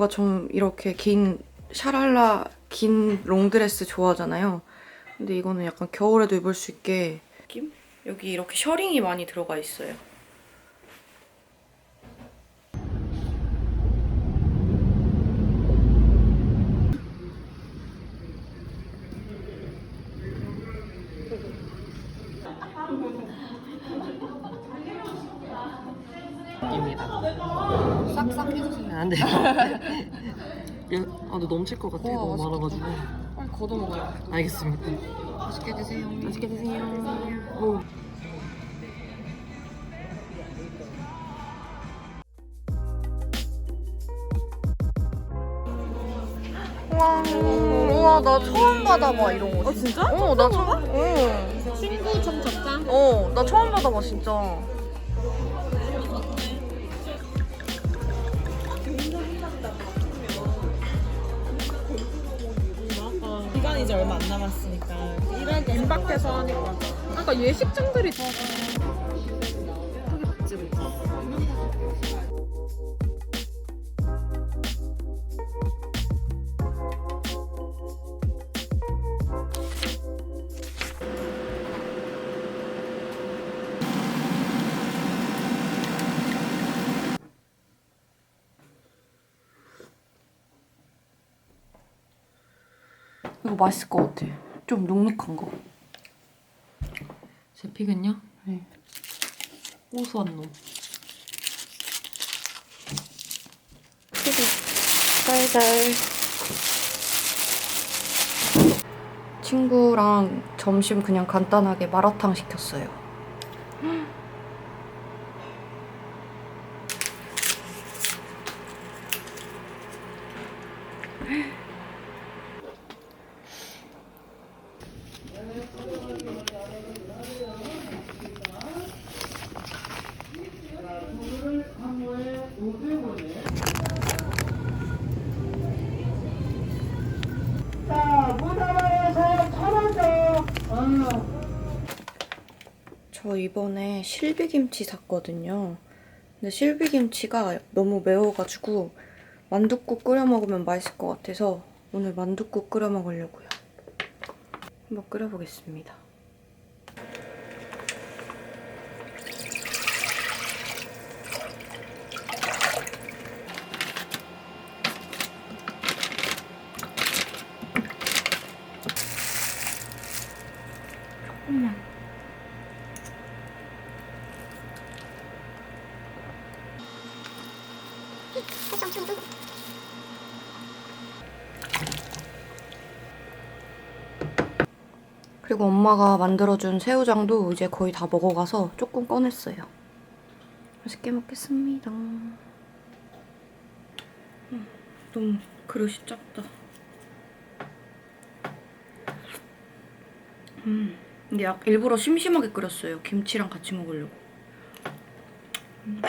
뭔가 좀 이렇게 긴 샤랄라 긴 롱드레스 좋아하잖아요. 근데 이거는 약간 겨울에도 입을 수 있게 느낌? 여기 이렇게 셔링이 많이 들어가 있어요. 입니다. 싹싹 해주세요. 안 돼요. 아, 근데 넘칠 것 같아. 우와, 너무 많아가지고. 빨리 걷어 먹어요. 알겠습니다. 맛있게 드세요. 맛있게 드세요. 오. 우와, 우와, 나 처음 받아봐 이런 거. 아 진짜? 어, 나 처음. 어. 친구 좀 적자. 어, 나 처음 받아봐 진짜. 기간이 이제 얼마 안 남았으니까 때 임박해서 하니까. 아까 예식장들이 더 이거 맛있을 것 같아. 좀 눅눅한 거. 제 픽은요? 네. 고소한 놈. 달달. 친구랑 점심 그냥 간단하게 마라탕 시켰어요. 저 이번에 실비김치 샀거든요. 근데 실비김치가 너무 매워가지고 만둣국 끓여 먹으면 맛있을 것 같아서 오늘 만둣국 끓여 먹으려고요. 한번 끓여보겠습니다. 조금만. 그리고 엄마가 만들어준 새우장도 이제 거의 다 먹어가서 조금 꺼냈어요. 맛있게 먹겠습니다. 음, 너무 그릇이 작다. 음, 이게 약- 일부러 심심하게 끓였어요. 김치랑 같이 먹으려고. 음.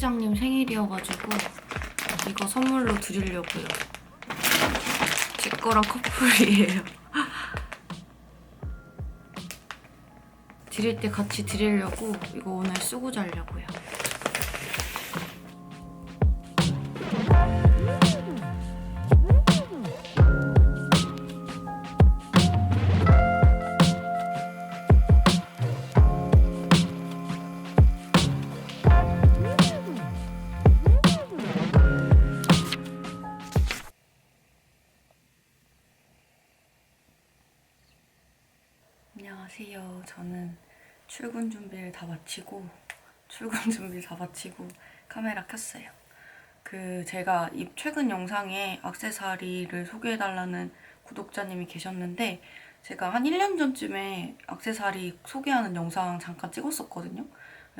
회장님 생일이어가지고 이거 선물로 드리려고요. 제 거랑 커플이에요. 드릴 때 같이 드리려고 이거 오늘 쓰고 자려고요. 저는 출근 준비를 다 마치고 출근 준비를 다 마치고 카메라 켰어요. 그 제가 이 최근 영상에 악세사리를 소개해달라는 구독자님이 계셨는데 제가 한 1년 전쯤에 악세사리 소개하는 영상 잠깐 찍었었거든요.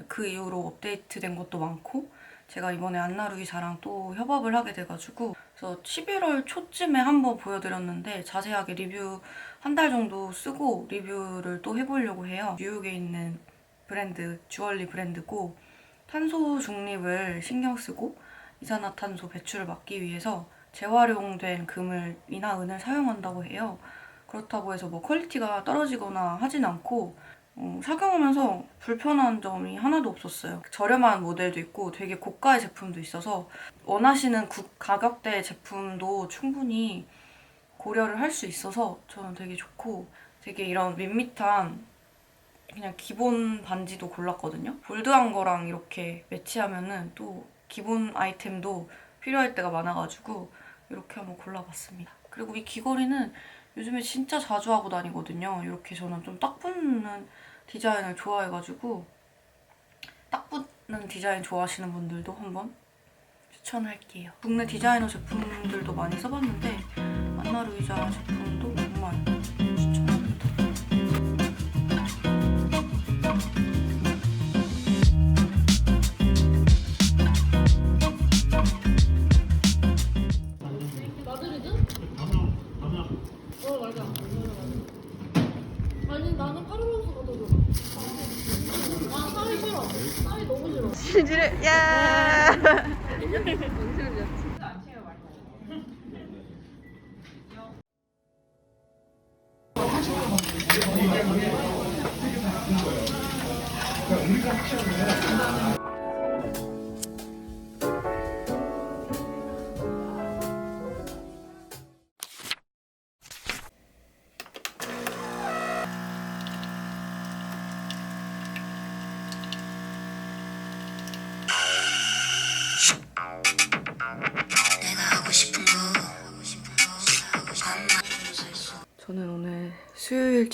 그 이후로 업데이트된 것도 많고 제가 이번에 안나루이 자랑 또 협업을 하게 돼가지고 그래서 11월 초쯤에 한번 보여드렸는데 자세하게 리뷰 한 달 정도 쓰고 리뷰를 또 해보려고 해요. 뉴욕에 있는 브랜드, 주얼리 브랜드고 탄소 중립을 신경 쓰고 이산화탄소 배출을 막기 위해서 재활용된 금을 이나 은을 사용한다고 해요. 그렇다고 해서 뭐 퀄리티가 떨어지거나 하진 않고 어, 착용하면서 불편한 점이 하나도 없었어요. 저렴한 모델도 있고 되게 고가의 제품도 있어서 원하시는 구- 가격대 제품도 충분히 고려를 할 수 있어서 저는 되게 좋고 되게 이런 밋밋한 그냥 기본 반지도 골랐거든요. 볼드한 거랑 이렇게 매치하면은 또 기본 아이템도 필요할 때가 많아가지고 이렇게 한번 골라봤습니다. 그리고 이 귀걸이는 요즘에 진짜 자주 하고 다니거든요. 이렇게 저는 좀 딱 붙는 디자인을 좋아해가지고 딱 붙는 디자인 좋아하시는 분들도 한번 추천할게요. 국내 디자이너 제품들도 많이 써봤는데 안나루이자 제품도 아니 나는 까르로스가 더 좋아. 아 쌀이 싫어. 쌀이 너무 싫어. 신지를 야.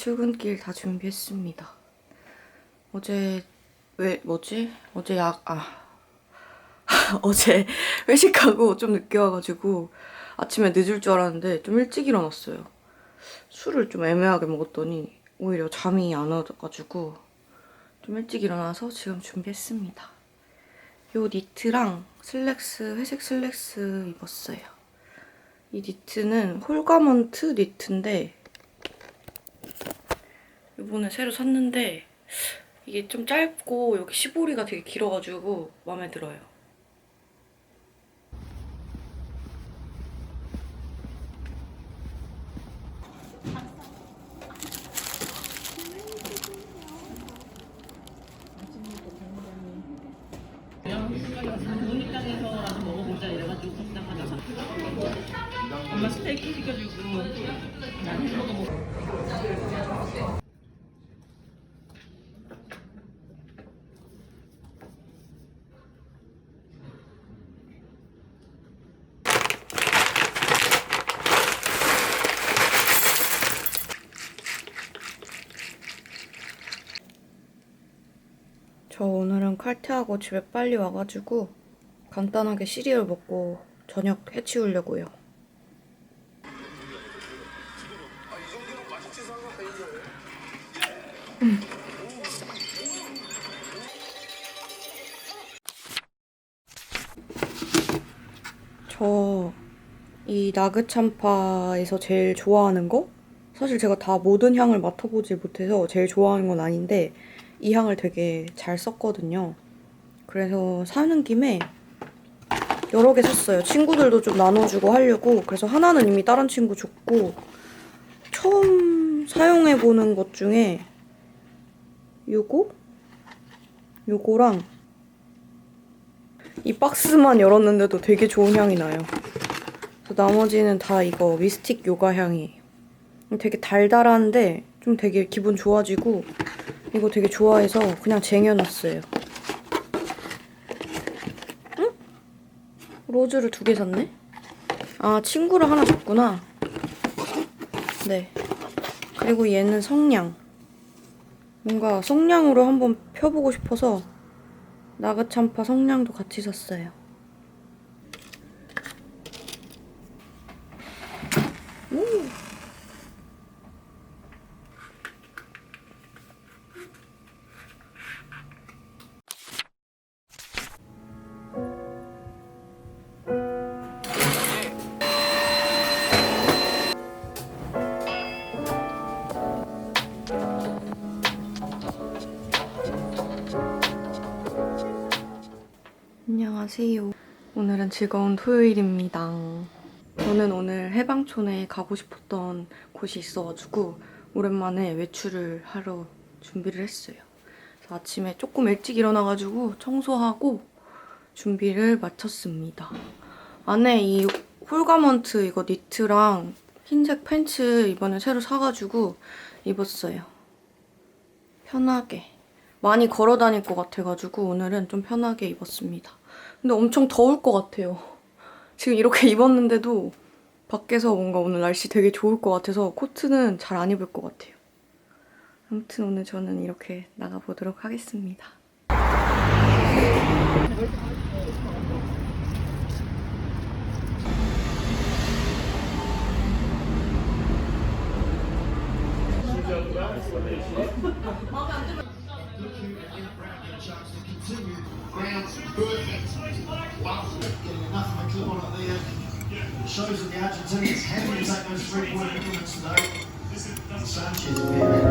출근길 다 준비했습니다. 어제 왜 뭐지? 어제 약 아. 어제 회식하고 좀 늦게 와가지고 아침에 늦을 줄 알았는데 좀 일찍 일어났어요. 술을 좀 애매하게 먹었더니 오히려 잠이 안 와가지고 좀 일찍 일어나서 지금 준비했습니다. 요 니트랑 슬랙스, 회색 슬랙스 입었어요. 이 니트는 홀가먼트 니트인데 이번에 새로 샀는데 이게 좀 짧고 여기 시보리가 되게 길어가지고 마음에 들어요. 엄마 스테이크 시켜주고 난 햄버거 먹고 저 오늘은 칼퇴하고 집에 빨리 와가지고 간단하게 시리얼 먹고 저녁 해치우려고요. 음. 저이 나그 참파에서 제일 좋아하는 거? 사실 제가 다 모든 향을 맡아보지 못해서 제일 좋아하는 건 아닌데 이 향을 되게 잘 썼거든요. 그래서 사는 김에 여러 개 샀어요. 친구들도 좀 나눠주고 하려고. 그래서 하나는 이미 다른 친구 줬고 처음 사용해보는 것 중에 요거? 요거랑 이 박스만 열었는데도 되게 좋은 향이 나요. 나머지는 다 이거 미스틱 요가 향이에요. 되게 달달한데 좀 되게 기분 좋아지고 이거 되게 좋아해서 그냥 쟁여놨어요. 응? 로즈를 두 개 샀네? 아 친구를 하나 줬구나. 네. 그리고 얘는 성냥. 뭔가 성냥으로 한번 펴보고 싶어서 나그참파 성냥도 같이 샀어요. 안녕하세요. 오늘은 즐거운 토요일입니다. 저는 오늘 해방촌에 가고 싶었던 곳이 있어가지고 오랜만에 외출을 하러 준비를 했어요. 아침에 조금 일찍 일어나가지고 청소하고 준비를 마쳤습니다. 안에 이 홀가먼트 이거 니트랑 흰색 팬츠 이번에 새로 사가지고 입었어요. 편하게. 많이 걸어 다닐 것 같아가지고 오늘은 좀 편하게 입었습니다. 근데 엄청 더울 것 같아요. 지금 이렇게 입었는데도 밖에서 뭔가 오늘 날씨 되게 좋을 것 같아서 코트는 잘 안 입을 것 같아요. 아무튼 오늘 저는 이렇게 나가보도록 하겠습니다. Of a clip on it there. Shows that the Argentinians happy to take those three point increments today. Sanchez hand.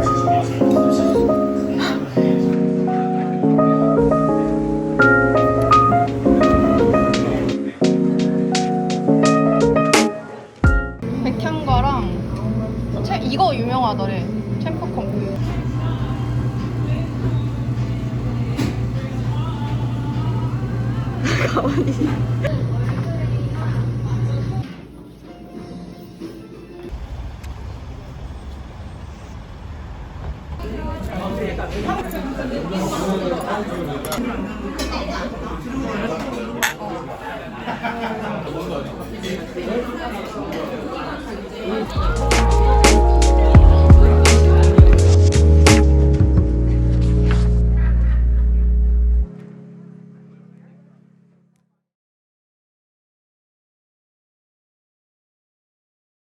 백향과랑 채, 이거 유명하더래. 가만히.